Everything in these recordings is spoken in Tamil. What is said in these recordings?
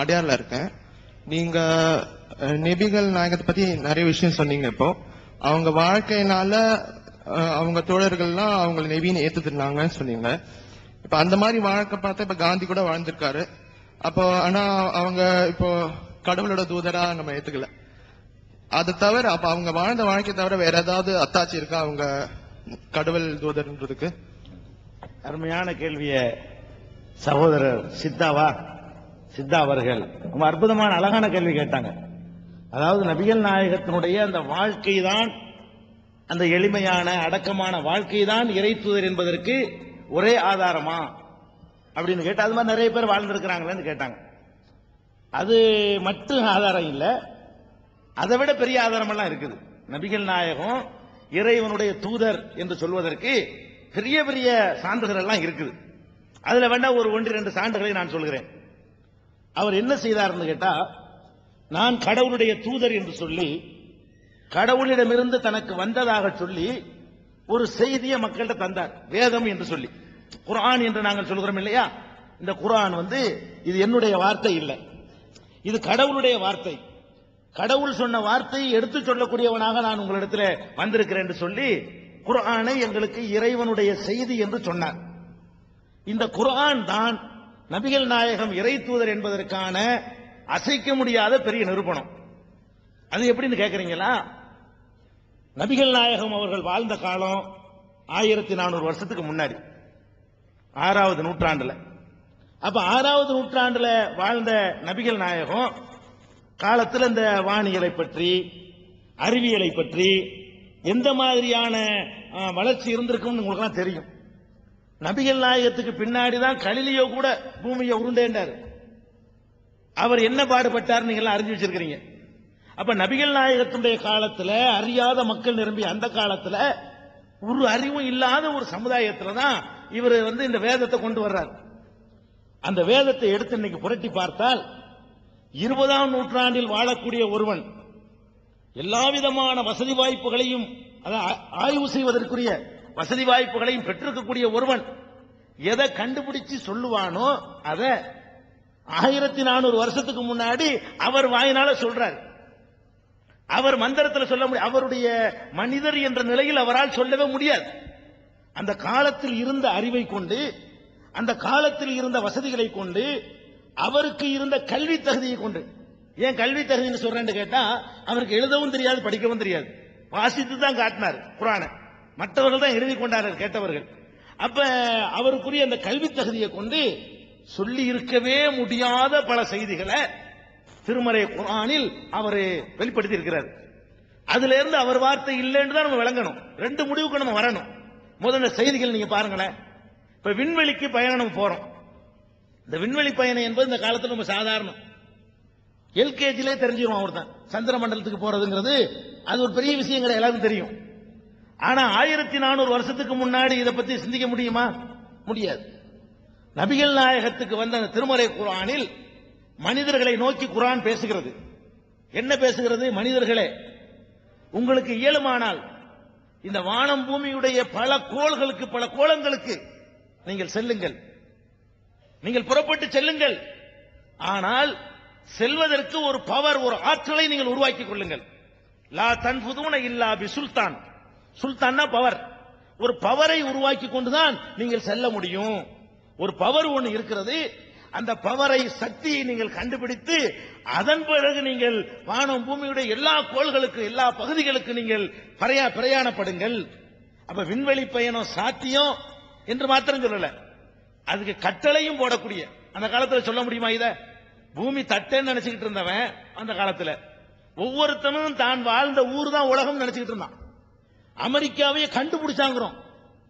அடையார்ல இருக்கேன். நீங்க நெபிகள் நாயகத்தை பத்தி நிறைய விஷயம் சொன்னீங்க இப்போ. அவங்க வாழ்க்கையினால அவங்க தோழர்கள்லாம் அவங்க நெபின்னு ஏத்துட்டுருந்தாங்கன்னு சொன்னீங்க. இப்ப அந்த மாதிரி வாழ்க்கை பார்த்தா இப்ப காந்தி கூட வாழ்ந்திருக்காரு. அப்போ ஆனா அவங்க இப்போ கடவுளோட தூதரா நம்ம ஏத்துக்கல. அது தவிர அப்ப அவங்க வாழ்ந்த வாழ்க்கை தவிர வேற ஏதாவது அத்தாச்சி இருக்கா அவங்க கடவுள் தூதர்ன்றதுக்கு? அருமையான கேள்விய சகோதரர் சித்தாவா சித்தா அவர்கள். ரொம்ப அற்புதமான அழகான கேள்வி கேட்டாங்க. அதாவது நபிகள் நாயகத்தினுடைய அந்த வாழ்க்கை தான் அந்த எளிமையான அடக்கமான வாழ்க்கை தான் இறைத்துதர் என்பதற்கு ஒரே ஆதாரமா? அப்படின்னு கேட்டால் அது மாதிரி நிறைய பேர் வாழ்ந்திருக்கிறாங்களேன்னு கேட்டாங்க. அது மட்டும் ஆதாரம் இல்லை. அதை விட பெரிய ஆதாரமெல்லாம் இருக்குது. நபிகள் நாயகம் இறைவனுடைய தூதர் என்று சொல்வதற்கு பெரிய பெரிய சான்றுகள் எல்லாம் இருக்குது. அதுல வேணா ஒரு ஒன்று ரெண்டு சான்றுகளை நான் சொல்கிறேன். அவர் என்ன செய்தார்னு கேட்டா நான் கடவுளுடைய தூதர் என்று சொல்லி கடவுளிடமிருந்து தனக்கு வந்ததாக சொல்லி ஒரு செய்தியை மக்கள்கிட்ட தந்தார். வேதம் என்று சொல்லி. குரான் என்று நாங்கள் சொல்கிறோம் இல்லையா? இந்த குரான் வந்து இது என்னுடைய வார்த்தை இல்லை. இது கடவுளுடைய வார்த்தை. கடவுள் சொன்ன வார்த்தையை எடுத்து சொல்லக்கூடியவனாக நான் உங்களிடத்தில் வந்திருக்கிறேன் என்று சொல்லி குரானை எங்களுக்கு இறைவனுடைய செய்தி என்று சொன்னார். இந்த குரான் தான் நபிகள் நாயகம் இறை தூதர் என்பதற்கான அசைக்க முடியாத பெரிய நிரூபணம். அது எப்படின்னு கேக்குறீங்களா? நபிகள் நாயகம் அவர்கள் வாழ்ந்த காலம் ஆயிரத்தி நானூறு வருஷத்துக்கு முன்னாடி. ஆறாவது நூற்றாண்டுல. அப்ப ஆறாவது நூற்றாண்டுல வாழ்ந்த நபிகள் நாயகம் காலத்தில் இந்த வானியலை பற்றி அறிவியலை பற்றி எந்த மாதிரியான வளர்ச்சி இருந்திருக்கும்னு உங்களுக்குலாம் தெரியும். நபிகள் நாயகத்துக்கு பின்னாடி தான் கலிலியோ கூட பூமியை உருண்டேண்டாரு. அவர் என்ன பாடுபட்டார் நீங்க எல்லாம் அறிஞ்சு வச்சிருக்கிறீங்க. அப்ப நபிகள் நாயகத்துடைய காலத்துல அறியாத மக்கள் நிரம்பி அந்த காலத்துல ஒரு அறிவும் இல்லாத ஒரு சமுதாயத்துல தான் இவர் வந்து இந்த வேதத்தை கொண்டு வர்றார். அந்த வேதத்தை எடுத்து இன்னைக்கு புரட்டி பார்த்தால் இருபதாம் நூற்றாண்டில் வாழக்கூடிய ஒருவன் எல்லா விதமான வசதி வாய்ப்புகளையும் அதான் ஆ- ஆய்வு செய்வதற்குரிய வசதி வாய்ப்புகளையும் பெற்றிருக்கக்கூடிய ஒருவன் எதை கண்டுபிடிச்சு சொல்லுவானோ அதை ஆயிரத்தி நானூறு வருஷத்துக்கு முன்னாடி அவர் வாயினால சொல்றார். அவர் மந்திரத்தில் சொல்ல முடியும். அவருடைய மனிதர் என்ற நிலையில் அவரால் சொல்லவே முடியாது. அந்த காலத்தில் இருந்த அறிவை கொண்டு அந்த காலத்தில் இருந்த வசதிகளை கொண்டு அவருக்கு இருந்த கல்வி தகுதியை கொண்டு. ஏன் கல்வி தகுதின்னு சொல்றேன்னு கேட்டா அவருக்கு எழுதவும் தெரியாது படிக்கவும் தெரியாது. வாசித்து தான் காட்டினார் குரானை. மற்றவர்கள் தான் எழுதி கொண்டார்கள் கேட்டவர்கள். அப்ப அவருக்குரிய அந்த கல்வி தகுதியை கொண்டு சொல்லி இருக்கவே முடியாத பல செய்திகளை திருமறை குரானில் அவர் வெளிப்படுத்தி இருக்கிறார் அதுல இருந்து அவர் வார்த்தை இல்லைன்னு தான் நம்ம விளங்கணும். ரெண்டு முடிவுக்கு நம்ம வரணும். முதல்ல செய்திகள் நீங்க பாருங்களேன். இப்ப விண்வெளிக்கு பயணம் நம்ம போறோம். இந்த விண்வெளி பயணம் என்பது இந்த காலத்துல நம்ம சாதாரணம். எல்கேஜிலே தெரிஞ்சிடும் அவர் தான் சந்திர மண்டலத்துக்கு போறதுங்கிறது அது ஒரு பெரிய விஷயங்கள் எல்லாருக்கும் தெரியும். ஆனா ஆயிரத்தி நானூறு வருஷத்துக்கு முன்னாடி இதை பத்தி சிந்திக்க முடியுமா? முடியாது. நபிகள் நாயகத்துக்கு வந்த அந்த திருமறை குரானில் மனிதர்களை நோக்கி குரான் பேசுகிறது. என்ன பேசுகிறது? மனிதர்களே உங்களுக்கு இயலுமானால் இந்த வானம் பூமியுடைய பல கோள்களுக்கு பல கோலங்களுக்கு நீங்கள் செல்லுங்கள். நீங்கள் புறப்பட்டு செல்லுங்கள். ஆனால் செல்வதற்கு ஒரு பவர் ஒரு ஆற்றலை நீங்கள் உருவாக்கிக் கொள்ளுங்கள். லா தன்புதூன இல்லா பி சுல்தான் சுல்தான்னா பவர் ஒரு பவரை உருவாக்கி கொண்டுதான் நீங்கள் செல்ல முடியும். ஒரு பவர் ஒன்று இருக்கிறது. அந்த பவரை சக்தியை நீங்கள் கண்டுபிடித்து அதன் பிறகு நீங்கள் வானம் பூமியுடைய எல்லா கோள்களுக்கு எல்லா பகுதிகளுக்கு நீங்கள் பரையா பிரயாணப்படுங்கள். அப்ப விண்வெளி பயணம் சாத்தியம் என்று மாத்திரம் சொல்லல. அதுக்கு கட்டளையும் போடக்கூடிய அந்த காலத்துல சொல்ல முடியுமா இத? பூமி தட்டேன்னு நினைச்சுக்கிட்டு இருந்தவன் அந்த காலத்துல. ஒவ்வொருத்தனும் தான் வாழ்ந்த ஊர் தான் உலகம் நினைச்சுக்கிட்டு இருந்தான். அமெரிக்காவையே கண்டுபிடிச்சாங்கிறோம்.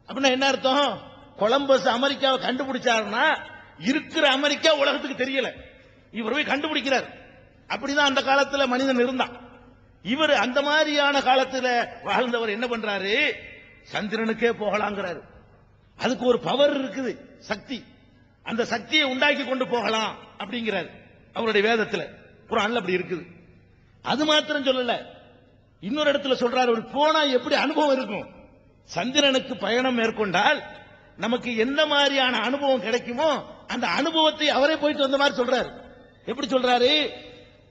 அப்படின்னா என்ன அர்த்தம்? கொலம்பஸ் அமெரிக்காவை கண்டுபிடிச்சாருன்னா இருக்கிற அமெரிக்கா உலகத்துக்கு தெரியல. இவர் போய் கண்டுபிடிக்கிறார். அப்படிதான் அந்த காலத்துல மனிதன் இருந்தான். இவர் அந்த மாதிரியான காலத்துல வாழ்ந்தவர் என்ன பண்றாரு? சந்திரனுக்கே போகலாங்கிறாரு. அதுக்கு ஒரு பவர் இருக்குது சக்தி. அந்த சக்தியை உண்டாக்கி கொண்டு போகலாம் அப்படிங்கிறார் அவருடைய வேதத்தில். குரான்ல அப்படி இருக்குது. அது மாத்திரம் சொல்லல. இன்னொரு இடத்துல சொல்றாரு ஒரு போனா எப்படி அனுபவம் இருக்கும்? சந்திரனுக்கு பயணம் மேற்கொண்டால் நமக்கு எந்த மாதிரியான அனுபவம் கிடைக்குமோ அந்த அனுபவத்தை அவரே போயிட்டு வந்த மாதிரி சொல்றாரு. எப்படி சொல்றாரு?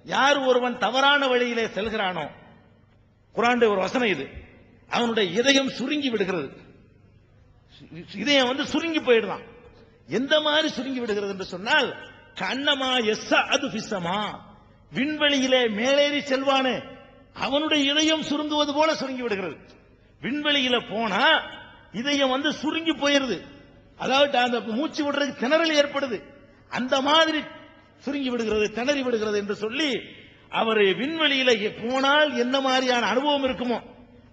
யார் ஒருவன் தவறான வழியிலே செல்கிறானோ குரான் ஒரு வசனம் இது அவனுடைய இதயம் சுருங்கி விடுகிறது. இதயம் வந்து சுருங்கி போயிடுதான். எந்த மாதிரி சுருங்கி விடுகிறது என்று சொன்னால் கண்ணமா எஸ் அது பிசமா விண்வெளியிலே மேலேறி செல்வானே அவனுடைய இதயம் சுருங்குவது போல சுருங்கி விடுகிறது. விண்வெளியில போனா இதயம் வந்து சுருங்கி போயிருது. அதாவது அந்த மூச்சு விடுறதுக்கு திணறல் ஏற்படுது. அந்த மாதிரி சுருங்கி விடுகிறது திணறி விடுகிறது என்று சொல்லி அவர் விண்வெளியில போனால் என்ன மாதிரியான அனுபவம் இருக்குமோ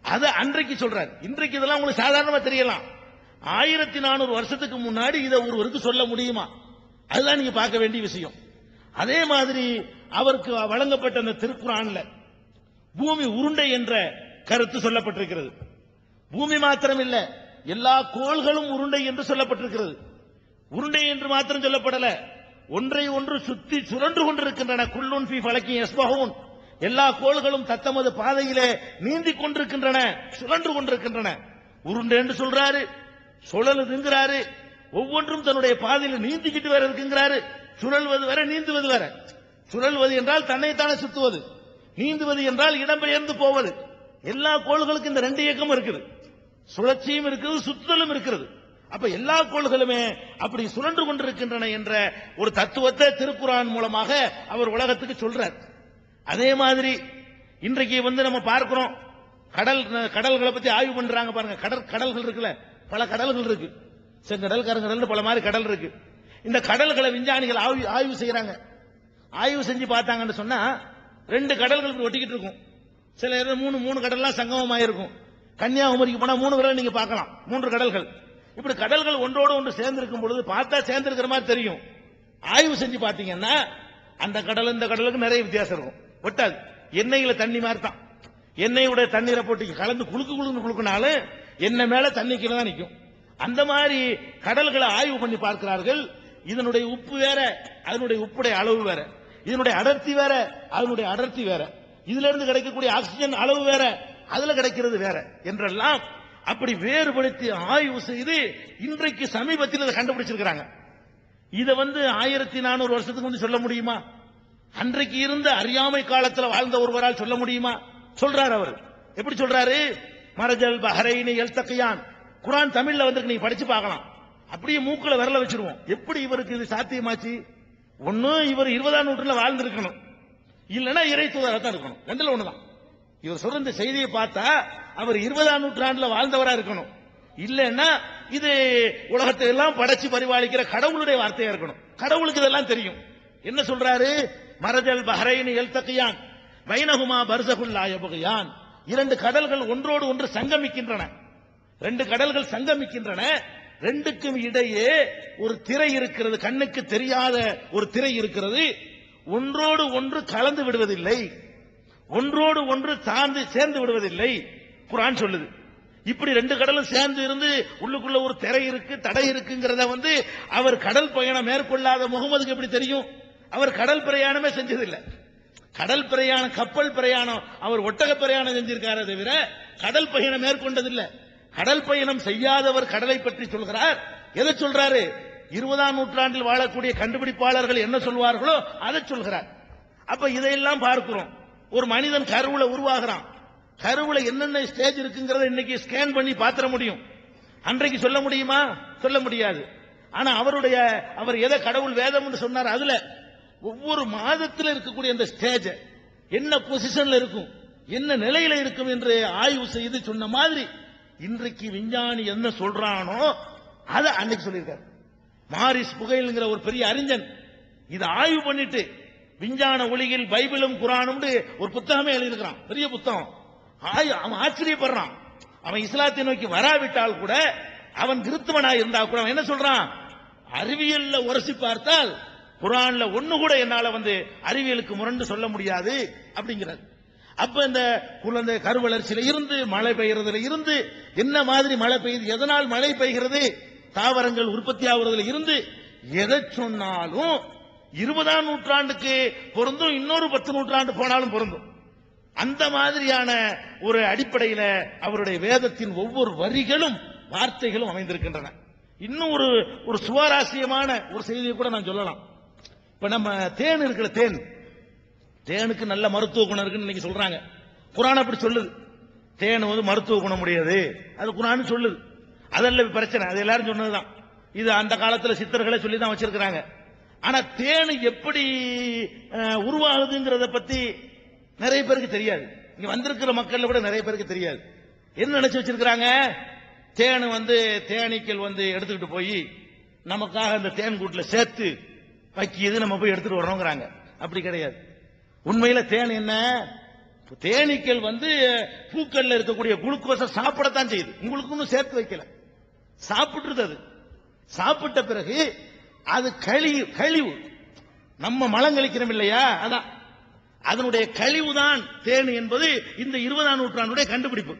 அதை அன்றைக்கு சொல்றார். இன்றைக்கு இதெல்லாம் உங்களுக்கு சாதாரணமா தெரியலாம். ஆயிரத்தி நானூறு வருஷத்துக்கு முன்னாடி இதை ஒருவருக்கு சொல்ல முடியுமா? அதுதான் நீங்க பார்க்க வேண்டிய விஷயம். அதே மாதிரி அவருக்கு வழங்கப்பட்ட அந்த திருக்குறான்ல பூமி உருண்டை என்ற கருத்து சொல்லப்பட்டிருக்கிறது. பூமி மாத்திரம் இல்ல எல்லா கோள்களும் உருண்டை என்று சொல்லப்பட்டிருக்கிறது. உருண்டை என்று மாத்திரம் சொல்லப்படல. ஒன்றை ஒன்று சுத்தி சுழன்று கொண்டிருக்கின்றன. குள்ளுன் பி வழக்கி யஸ்பஹூன். எல்லா கோள்களும் தத்தமது பாதையிலே நீந்திக் கொண்டிருக்கின்றன சுழன்று கொண்டிருக்கின்றன. உருண்டை என்று சொல்றாரு சுழலுதுங்கிறாரு ஒவ்வொன்றும் தன்னுடைய பாதையில் நீந்திக்கிட்டு வேற இருக்குங்கிறாரு. சுழல்வது வேற நீந்துவது வேற சுழல்வது என்றால் தன்னைத்தானே சுத்துவது. நீந்துவது என்றால் இடம்பெயர்ந்து போவது. எல்லா கோள்களுக்கும் இந்த ரெண்டு இயக்கம் இருக்குது. சுழற்சியும் இருக்குது சுத்தலும் இருக்கிறது அப்ப எல்லா கோள்களுமே அப்படி சுழன்று கொண்டிருக்கின்றன என்ற ஒரு தத்துவத்தை திருக்குறான் மூலமாக அவர் உலகத்துக்கு சொல்றார். அதே மாதிரி இன்றைக்கு வந்து நம்ம பார்க்கிறோம் கடல் கடல்களை பத்தி ஆய்வு பண்றாங்க பாருங்க. கடல் கடல்கள் இருக்குல்ல பல கடல்கள் இருக்கு. செங்கடல் கருங்கடல் பல மாதிரி கடல் இருக்கு. இந்த கடல்களை விஞ்ஞானிகள் ஆய்வு ஆய்வு செய்யறாங்க ஆய்வு செஞ்சு பார்த்தாங்கன்னு சொன்னா ரெண்டு கடல்கள் ஒட்டிக்கிட்டு இருக்கும். சில நேரம் மூணு மூணு கடல்லாம் சங்கமமாயிருக்கும். கன்னியாகுமரிக்கு போனா மூணு கடல் நீங்க பார்க்கலாம். மூன்று கடல்கள். இப்படி கடல்கள் ஒன்றோடு ஒன்று சேர்ந்திருக்கும் பொழுது பார்த்தா சேர்ந்திருக்கிற மாதிரி தெரியும். ஆய்வு செஞ்சு பார்த்தீங்கன்னா அந்த கடல் இந்த கடலுக்கு நிறைய வித்தியாசம் இருக்கும். ஒட்டாது. எண்ணெயில தண்ணி மாதிரி தான் எண்ணெயோட தண்ணீரை போட்டு கலந்து குளுக்கு குளுக்கு குளுக்குனாலும் எண்ணெய் மேல தண்ணி கீழே தான் நிற்கும் அந்த மாதிரி கடல்களை ஆய்வு பண்ணி பார்க்கிறார்கள். இதனுடைய உப்பு வேற அதனுடைய உப்புடைய அளவு வேற. இதனுடைய அடர்த்தி வேற அதனுடைய அடர்த்தி வேற. இதுல இருந்து கிடைக்கக்கூடிய ஆக்சிஜன் அளவு வேற அதுல கிடைக்கிறது வேற என்றெல்லாம் அப்படி வேறுபடுத்தி ஆய்வு செய்து இன்றைக்கு சமீபத்தில் இதை கண்டுபிடிச்சிருக்கிறாங்க. இதை வந்து ஆயிரத்தி நானூறு வருஷத்துக்கு வந்து சொல்ல முடியுமா? அன்றைக்கு இருந்த அறியாமை காலத்துல வாழ்ந்த ஒருவரால் சொல்ல முடியுமா? சொல்றாரு அவர். எப்படி சொல்றாரு? மரஜல் பஹரைனி எல்தக்கையான் குரான் தமிழ்ல வந்து நீங்க படிச்சு பார்க்கலாம். அப்படியே மூக்குல விரல வச்சிருவோம். எப்படி இவருக்கு இது சாத்தியமாச்சு? ஒண்ணு இவர் இருபதாம் நூற்றுல வாழ்ந்திருக்கணும். இல்லைன்னா இறை தூதராக தான் இருக்கணும். ரெண்டுல ஒண்ணுதான். இவர் சொல்ற இந்த செய்தியை பார்த்தா அவர் இருபதாம் நூற்றாண்டுல வாழ்ந்தவரா இருக்கணும். இல்லைன்னா இது உலகத்தை எல்லாம் படைச்சு பரிபாலிக்கிற கடவுளுடைய வார்த்தையா இருக்கணும். கடவுளுக்கு இதெல்லாம் தெரியும். என்ன சொல்றாரு? மரஜல் பஹரைனி எல்தக்கியான் வைனகுமா பர்சகுல்லா யபகியான். இரண்டு கடல்கள் ஒன்றோடு ஒன்று சங்கமிக்கின்றன. ரெண்டு கடல்கள் சங்கமிக்கின்றன. ரெண்டுக்கும் இடையே ஒரு திரை இருக்கிறது கண்ணுக்கு தெரியாத ஒரு திரை இருக்கிறது. ஒன்றோடு ஒன்று கலந்து விடுவதில்லை. ஒன்றோடு ஒன்று சார்ந்து சேர்ந்து விடுவதில்லை. குரான் சொல்லுது. இப்படி ரெண்டு கடலும் சேர்ந்து இருந்து உள்ளுக்குள்ள ஒரு திரை இருக்கு தடை இருக்குங்கிறத வந்து அவர் கடல் பயணம் மேற்கொள்ளாத முகமதுக்கு எப்படி தெரியும்? அவர் கடல் பிரயாணமே செஞ்சதில்லை. கடல் பிரயாணம் கப்பல் பிரயாணம் அவர் ஒட்டக பிரயாணம் செஞ்சிருக்காரே தவிர கடல் பயணம் மேற்கொண்டதில்லை. கடல் பயணம் செய்யாதவர் கடலை பற்றி சொல்கிறார். எதை சொல்றாரு? இருபதாம் நூற்றாண்டில் வாழக்கூடிய கண்டுபிடிப்பாளர்கள் என்ன சொல்வார்களோ அதை சொல்கிறார். அப்ப இதையெல்லாம் பார்க்கிறோம். ஒரு மனிதன் கருவுல உருவாகிறான். கருவுல என்னென்ன ஸ்டேஜ் இருக்குங்கிறத இன்னைக்கு ஸ்கேன் பண்ணி பாத்திர முடியும். அன்றைக்கு சொல்ல முடியுமா? சொல்ல முடியாது. ஆனா அவருடைய அவர் எதை கடவுள் வேதம்னு சொன்னார் அதுல. ஒவ்வொரு மாதத்தில் இருக்கக்கூடிய அந்த ஸ்டேஜ் என்ன பொசிஷன்ல இருக்கும் என்ன நிலையில இருக்கும் என்று ஆய்வு செய்து சொன்ன மாதிரி இன்றைக்கு விஞ்ஞானி என்ன சொல்றானோ அதை அன்னைக்கு சொல்லியிருக்காரு. மாரிஸ் புகையில்ங்கிற ஒரு பெரிய அறிஞன் இதை ஆய்வு பண்ணிட்டு விஞ்ஞான ஒளியில் பைபிளும் குரானும் ஒரு புத்தகமே எழுதியிருக்கிறான். பெரிய புத்தகம். அவன் ஆச்சரியப்படுறான். அவன் இஸ்லாத்தை நோக்கி வராவிட்டால் கூட அவன் கிறித்துவனாக இருந்தா கூட அவன் என்ன சொல்றான்? அறிவியல்ல உரசி பார்த்தால் குரான்ல ஒண்ணு கூட என்னால வந்து அறிவியலுக்கு முரண்டு சொல்ல முடியாது அப்படிங்கிறது அப்ப இந்த குழந்தை கருவளர்ச்சியில இருந்து மழை பெய்யறதுல இருந்து என்ன மாதிரி மழை பெய்யுது எதனால் மழை பெய்கிறது தாவரங்கள் உற்பத்தி ஆகுறதுல இருந்து எதை சொன்னாலும் இருபதாம் நூற்றாண்டுக்கு பொருந்தும் இன்னொரு பத்து நூற்றாண்டு போனாலும் பொருந்தும். அந்த மாதிரியான ஒரு அடிப்படையில அவருடைய வேதத்தின் ஒவ்வொரு வரிகளும் வார்த்தைகளும் அமைந்திருக்கின்றன. இன்னும் ஒரு ஒரு சுவாரஸ்யமான ஒரு செய்தியை கூட நான் சொல்லலாம். இப்ப நம்ம தேன் இருக்கிற தேன். தேனுக்கு நல்ல மருத்துவ குணம் இருக்குன்னு இன்னைக்கு சொல்றாங்க. குரான் அப்படி சொல்லுது. தேன் வந்து மருத்துவ குணம் உடையது. அது குரான் சொல்லுது. அதல்ல பிரச்சனை. அது எல்லாரும் சொன்னதுதான். இது அந்த காலத்துல சித்தர்களை சொல்லி தான் வச்சிருக்கிறாங்க. ஆனா தேன் எப்படி உருவாகுதுங்கிறத பத்தி நிறைய பேருக்கு தெரியாது. இங்க வந்திருக்கிற மக்கள்ல கூட நிறைய பேருக்கு தெரியாது. என்ன நினைச்சு வச்சிருக்கிறாங்க? தேன் வந்து தேனீக்கள் வந்து எடுத்துக்கிட்டு போய் நமக்காக அந்த தேன் கூட்டில் சேர்த்து வைக்கிது நம்ம போய் எடுத்துட்டு வரோங்கிறாங்க அப்படி கிடையாது. உண்மையில தேன் என்ன? தேனீக்கள் வந்து பூக்கள்ல இருக்கக்கூடிய குளுக்கோஸை சாப்பிடத்தான் செய்யுது. உங்களுக்கு ஒன்றும் சேர்த்து வைக்கல. சாப்பிட்டுருது அது. சாப்பிட்ட பிறகு அது கழிவு கழிவு. நம்ம மலம் கழிக்கிறோம் இல்லையா? அதான். அதனுடைய கழிவுதான் தேன் என்பது இந்த இருபதாம் நூற்றாண்டுடைய கண்டுபிடிப்பு.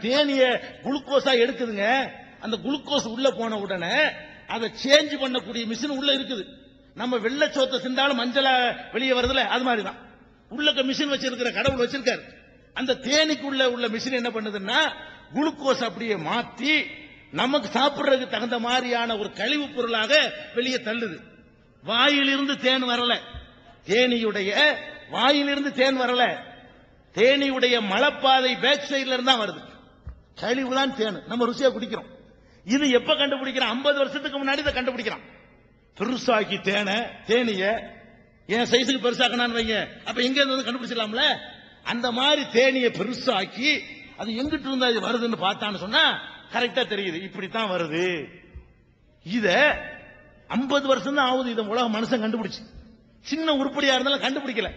தேனிய குளுக்கோஸா எடுக்குதுங்க. அந்த குளுக்கோஸ் உள்ள போன உடனே அதை சேஞ்ச் பண்ணக்கூடிய மிஷின் உள்ள இருக்குது. நம்ம வெள்ளை சோத்தை சிந்தாலும் மஞ்சளா வெளியே வருதுல அது மாதிரி தான் உள்ளக்க மிஷின் வச்சிருக்கிற கடவுள் வச்சிருக்காரு. அந்த தேனிக்குள்ள உள்ள மிஷின் என்ன பண்ணுதுன்னா குளுக்கோஸ் அப்படியே மாத்தி நமக்கு சாப்பிடுறதுக்கு தகுந்த மாதிரியான ஒரு கழிவு பொருளாக வெளியே தள்ளுது. வாயிலிருந்து தேன் வரல. தேனியுடைய வாயிலிருந்து தேன் வரல. தேனியுடைய மலப்பாதை பேக் சைடுல இருந்தா வருது. கழிவு தான். தேன் நம்ம ருசியா குடிக்கிறோம். இது எப்ப கண்டுபிடிக்கிறான்? 50 வருஷத்துக்கு முன்னாடி இதை கண்டுபிடிக்கிறான். பெருசாக்கி தேனை தேனிய என் சைஸுக்கு பெருசாக்கணும்னு வைங்க அப்ப எங்க இருந்து வந்து கண்டுபிடிச்சிடலாம்ல? அந்த மாதிரி தேனியை பெருசாக்கி அது எங்கிட்டு இருந்தா இது வருதுன்னு பார்த்தான்னு சொன்னா கரெக்டா தெரியுது. இப்படித்தான் வருது. இத 50 வருஷம் தான் ஆகுது. இதை உலக மனுஷன் கண்டுபிடிச்சு. சின்ன உருப்படியா இருந்தாலும் கண்டுபிடிக்கல.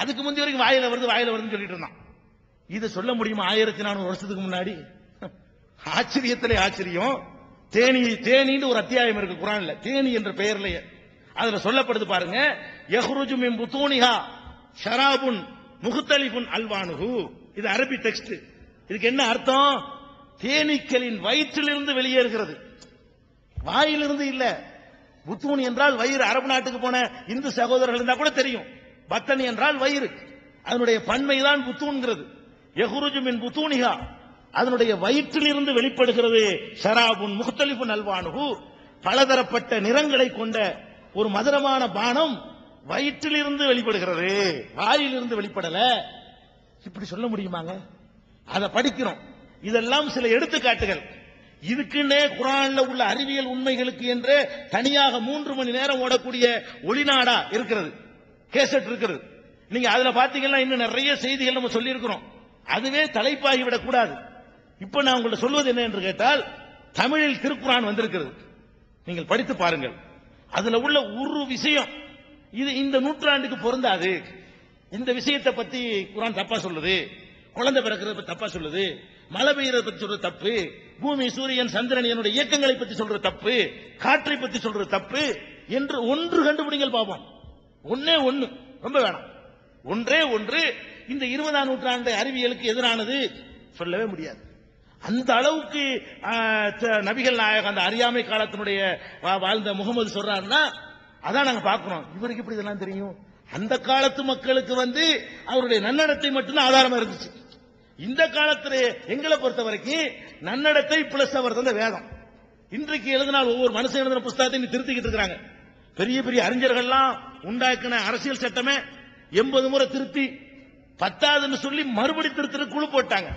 அதுக்கு முந்தைய வரைக்கும் வாயில வருது வாயில வருதுன்னு சொல்லிட்டு இருந்தான். இதை சொல்ல முடியுமா? ஆயிரத்தி நானூறு வருஷத்துக்கு முன்னாடி. ஆச்சரியத்திலே ஆச்சரியம். தேனி தேனின்னு ஒரு அத்தியாயம் இருக்கு குரான்ல. தேனி என்ற பெயர்லயே. அதுல சொல்லப்படுது பாருங்க யஹ்ருஜு மின் புத்தூனிஹா ஷராபுன் முகுத்தலிபுன் அல்வானுஹு. இது அரபி டெக்ஸ்ட் இதுக்கு என்ன அர்த்தம்? தேனீக்களின் வயிற்றிலிருந்து வெளியேறுகிறது. வாயிலிருந்து இல்ல. புத்தூனி என்றால் வயிறு. அரபு நாட்டுக்கு போன இந்து சகோதரர்கள் இருந்தா கூட தெரியும். பத்தனி என்றால் வயிறு. அதனுடைய பன்மைதான் புத்தூன்கிறது. யஹ்ருஜு மின் புத்தூனிஹா அதனுடைய வயிற்றிலிருந்து வெளிப்படுகிறது ஷராபுன் முக்தலிஃபுன் நல்வானுகு பலதரப்பட்ட நிறங்களை கொண்ட ஒரு மதுரமான பானம் வயிற்றிலிருந்து வெளிப்படுகிறது. வாயிலிருந்து வெளிப்படல. இப்படி சொல்ல முடியுமாங்க? அதை படிக்கிறோம். இதெல்லாம் சில எடுத்துக்காட்டுகள். இதுக்குன்னே குரான்ல உள்ள அறிவியல் உண்மைகளுக்கு என்று தனியாக மூன்று மணி நேரம் ஓடக்கூடிய ஒளிநாடா இருக்கிறது. கேசட் இருக்கிறது நீங்க அதுல பாத்தீங்கன்னா இன்னும் நிறைய செய்திகள் நம்ம சொல்லியிருக்கிறோம். அதுவே தலைப்பாகி விடக்கூடாது இப்ப நான் உங்கள்ட்ட சொல்வது என்ன என்று கேட்டால் தமிழில் திருக்குரான் வந்திருக்கிறது. நீங்கள் படித்து பாருங்கள். அதுல உள்ள ஒரு விஷயம் இது இந்த நூற்றாண்டுக்கு பொருந்தாது. இந்த விஷயத்தை பத்தி குரான் தப்பா சொல்லுது. குழந்தை பிறக்கிறத பத்தி தப்பா சொல்லுது. மழை பெய்யறத பத்தி சொல்ற தப்பு. பூமி சூரியன் சந்திரன் என்னுடைய இயக்கங்களை பத்தி சொல்ற தப்பு. காற்றை பத்தி சொல்ற தப்பு என்று ஒன்று கண்டுபிடிங்கள் பார்ப்போம் ஒன்னே ஒன்னு ரொம்ப வேணாம். ஒன்றே ஒன்று. இந்த இருபதாம் நூற்றாண்டு அறிவியலுக்கு எதிரானது சொல்லவே முடியாது. அந்த அளவுக்கு நபிகள் நாயகம் அந்த அறியாமை காலத்தினுடைய வா- வாழ்ந்த முகமது சொல்றாருன்னா அதான் நாங்க பாக்குறோம் இவருக்கு இப்படி இதெல்லாம் தெரியும்? அந்த காலத்து மக்களுக்கு வந்து அவருடைய நன்னடத்தை மட்டும்தான் ஆதாரமா இருந்துச்சு. இந்த காலத்துல எங்களை பொறுத்த வரைக்கும் நன்னடத்தை பிளஸ் அவர் தந்த வேதம். இன்றைக்கு எழுதினால் ஒவ்வொரு மனுஷன் எழுதின புஸ்தகத்தை நீ திருத்திக்கிட்டு இருக்கிறாங்க. பெரிய பெரிய அறிஞர்கள்லாம் உண்டாக்கின அரசியல் சட்டமே எண்பது முறை திருத்தி பத்தாதுன்னு சொல்லி மறுபடி திருத்திரு குழு போட்டாங்க.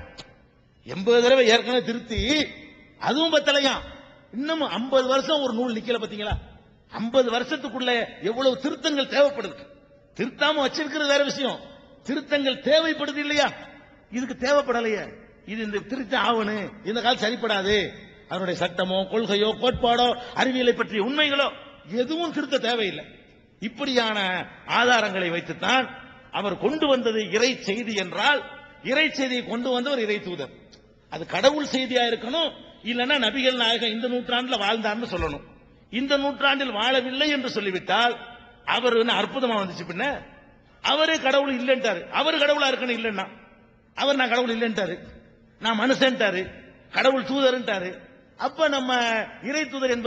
எண்பது தடவை ஏற்கனவே திருத்தி அதுவும் பத்தலையாம் இன்னும் ஐம்பது வருஷம் ஒரு நூல் நிக்கல பாத்தீங்களா? ஐம்பது வருஷத்துக்குள்ள எவ்வளவு திருத்தங்கள் தேவைப்படுது? திருத்தாம வச்சிருக்கிறது வேற விஷயம். திருத்தங்கள் தேவைப்படுது இல்லையா? இதுக்கு தேவைப்படலையே. இது இந்த திருத்த ஆவணு. இந்த காலம் சரிப்படாது. அதனுடைய சட்டமோ கொள்கையோ கோட்பாடோ அறிவியலை பற்றிய உண்மைகளோ எதுவும் திருத்த தேவையில்லை. இப்படியான ஆதாரங்களை வைத்துத்தான் அவர் கொண்டு வந்தது இறை செய்தி என்றால் இறை செய்தியை கொண்டு வந்தவர் இறை தூதர். அது கடவுள் செய்தியா இருக்கணும் இல்லைன்னா நபிகள் நாயகம் இந்த நூற்றாண்டுல வாழ்ந்தார்னு சொல்லணும். இந்த நூற்றாண்டில் வாழவில்லை என்று சொல்லிவிட்டால் அவர் அற்புதமா வந்துச்சு பின்ன. அவரே கடவுள் இல்லைன்ட்டாரு. அவர் கடவுளா இருக்கணும் இல்லைன்னா. அவர் நான் கடவுள் இல்லைன்ட்டாரு. நான் மனுஷன்ட்டாரு. கடவுள் தூதர்ன்ட்டாரு. அப்ப நம்ம இறை தூதர் என்பது